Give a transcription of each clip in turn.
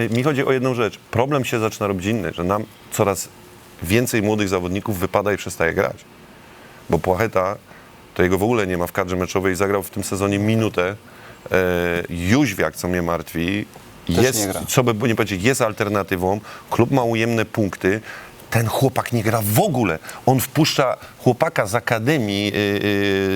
Y, Mi chodzi o jedną rzecz. Problem się zaczyna robić inny, że nam coraz więcej młodych zawodników wypada i przestaje grać. Bo Płacheta, to jego w ogóle nie ma w kadrze meczowej, zagrał w tym sezonie minutę. E, Jóźwiak, co mnie martwi, Też jest, nie gra. co by nie powiedzieć, jest alternatywą. Klub ma ujemne punkty. Ten chłopak nie gra w ogóle. On wpuszcza chłopaka z Akademii y,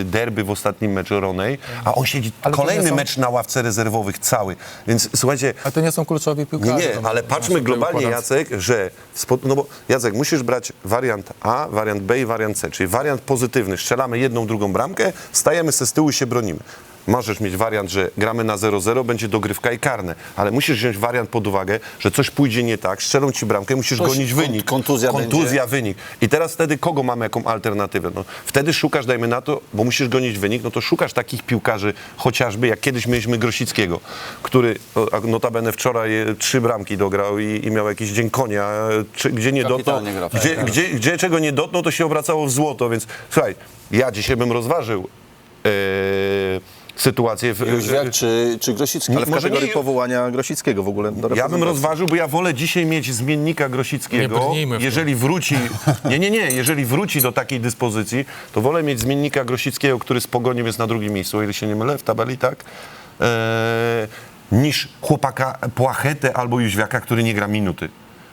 y, derby w ostatnim meczu Ronej, a on siedzi Ale to nie kolejny są- mecz na ławce rezerwowych cały. Więc słuchajcie, A to nie są kluczowi nie, piłkarze. nie, ale patrzmy globalnie. Jacek, że, spo- no bo Jacek, musisz brać wariant A, wariant B i wariant C, czyli wariant pozytywny, strzelamy jedną, drugą bramkę, stajemy se z tyłu i się bronimy. Możesz mieć wariant, że gramy na 0-0, będzie dogrywka i karne, ale musisz wziąć wariant pod uwagę, że coś pójdzie nie tak, strzelą ci bramkę, musisz Coś, gonić wynik. kontuzja kontuzja wynik. I teraz wtedy kogo mamy jaką alternatywę? No, wtedy szukasz, dajmy na to, bo musisz gonić wynik, no to szukasz takich piłkarzy, chociażby jak kiedyś mieliśmy Grosickiego, który o, a notabene wczoraj e, trzy bramki dograł i, i miał jakiś dzień konia, e, czy, gdzie nie dotknął, Kapitalnie gra, gdzie, tak. gdzie, gdzie czego nie dotknął, to się obracało w złoto, więc słuchaj, ja dzisiaj bym rozważył e, sytuację. W, Jóźwiak czy, czy Grosicki? Ale w Może kategorii nie- powołania Grosickiego w ogóle do Ja bym reprezentacji. rozważył, bo ja wolę dzisiaj mieć zmiennika Nie Grosickiego. brnijmy w to. Jeżeli wróci, nie, nie, nie, jeżeli wróci do takiej dyspozycji, to wolę mieć zmiennika Grosickiego, który z Pogoniem jest na drugim miejscu, o ile się nie mylę, w tabeli, tak? Eee, niż chłopaka Płachetę albo Jóźwiaka, który nie gra minuty.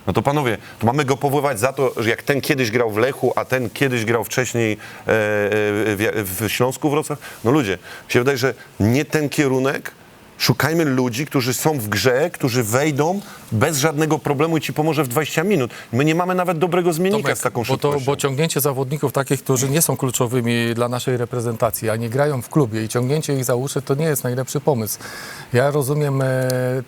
No to panowie, to mamy go powoływać za to, że jak ten kiedyś grał w Lechu, a ten kiedyś grał wcześniej e, e, w, w Śląsku Wrocław. No ludzie, się wydaje, że nie ten kierunek. Szukajmy ludzi, którzy są w grze, którzy wejdą bez żadnego problemu i ci pomoże w 20 minut. My nie mamy nawet dobrego zmiennika Tomek, z taką bo, to, szybkością. bo ciągnięcie zawodników takich, którzy nie są kluczowymi dla naszej reprezentacji, a nie grają w klubie i ciągnięcie ich za uszy, to nie jest najlepszy pomysł. Ja rozumiem e,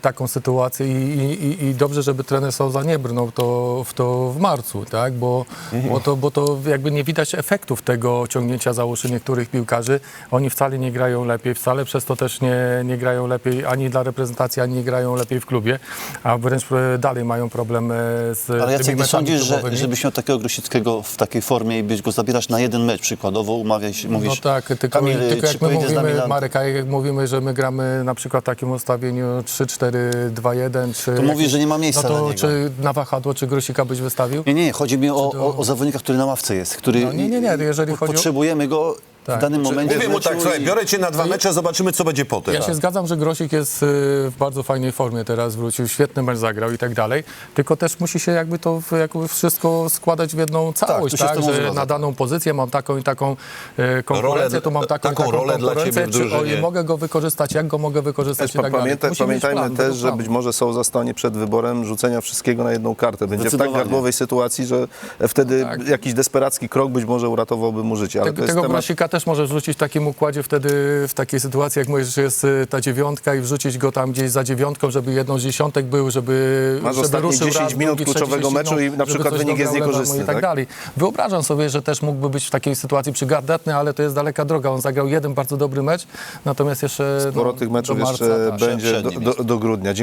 taką sytuację i, i, i- i dobrze, żeby trener Souza nie brnął to, w to w marcu, tak? bo, bo, to, bo to jakby nie widać efektów tego ciągnięcia za uszy niektórych piłkarzy. Oni wcale nie grają lepiej, wcale przez to też nie, nie grają lepiej ani dla reprezentacji, ani nie grają lepiej w klubie, a wręcz dalej mają problem e, z Ale Jacek, nie sądzisz, że, żebyś miał takiego Grosickiego w takiej formie i byś go zabierasz na jeden mecz przykładowo, umawiać, mówisz, No tak, tylko, Kamil, tylko jak my mówimy, Marek, jak mówimy, że my gramy na przykład w takim ustawieniu 3-4-2-1, czy... To mówisz, że nie ma miejsca no to czy na wahadło, czy Grosika byś wystawił? Nie, nie, chodzi mi o, o, o zawodnika, który na ławce jest, który... No nie, nie, nie, jeżeli chodzi o- Potrzebujemy go Tak. w danym momencie. Mówię mu tak, słuchaj, i- biorę cię na dwa mecze, zobaczymy, co będzie potem. Ja się zgadzam, że Grosik jest y, w bardzo fajnej formie teraz, wrócił, świetny mecz zagrał i tak dalej, tylko też musi się jakby to jakby wszystko składać w jedną całość, się z tak, tobą że na daną pozycję mam taką i taką e, konkurencję, Rolę- tu mam taką, taką taką rolę dla konkurencję, ciebie w drużynie. mogę go wykorzystać, jak go mogę wykorzystać Też i tak dalej. pamiętajmy plan, też, że być może Souza stanie przed wyborem rzucenia wszystkiego na jedną kartę. Będzie w tak gardłowej sytuacji, że wtedy Tak. jakiś desperacki krok być może uratowałby mu życie. Ale Tego, to jest tego temat... Grosika też może wrzucić w takim układzie wtedy, w takiej sytuacji, jak mówisz, że jest y, ta dziewiątka i wrzucić go tam gdzieś za dziewiątką, żeby jedną z dziesiątek był, żeby, Masz żeby ostatnie ruszył 10 raz, minut drugi, kluczowego trzeci, meczu i na przykład coś wynik jest dograł niekorzystny, I tak, tak? dalej. Wyobrażam sobie, że też mógłby być w takiej sytuacji przygatny, ale to jest daleka droga. On zagrał jeden bardzo dobry mecz, natomiast jeszcze Sporo no, tych meczów do marca, jeszcze tak. będzie do, do, do grudnia.